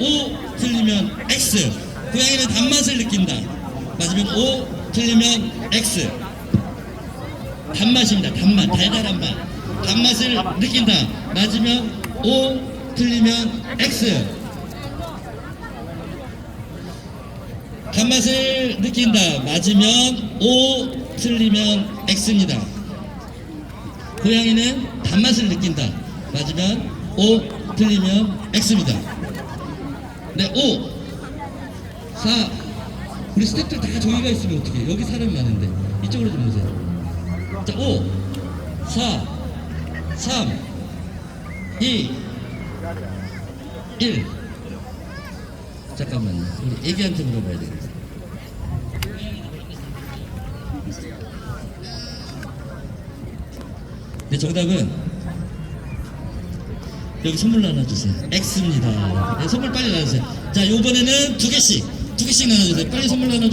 O, 틀리면 X. 고양이는 단맛을 느낀다. 맞으면 O, 틀리면 X. 단맛입니다. 단맛, 달달한 맛. 단맛을 느낀다. 맞으면 O, 틀리면 X. 단맛을 느낀다. 맞으면 O, 틀리면 X입니다. 고양이는 단맛을 느낀다. 맞으면 O, 틀리면 X입니다. 네, 5, 4. 우리 스태프들 다 저기가 있으면 어떻게? 여기 사람 많은데. 이쪽으로 좀 오세요. 자, 5, 4, 3, 2, 1. 잠깐만요. 우리 애기한테 물어봐야 되겠다. 네, 정답은 여기 선물 나눠주세요. X입니다. 네, 선물 빨리 나눠주세요. 자, 요번에는 두 개씩, 두 개씩 나눠주세요. 빨리 선물 나눠주세요.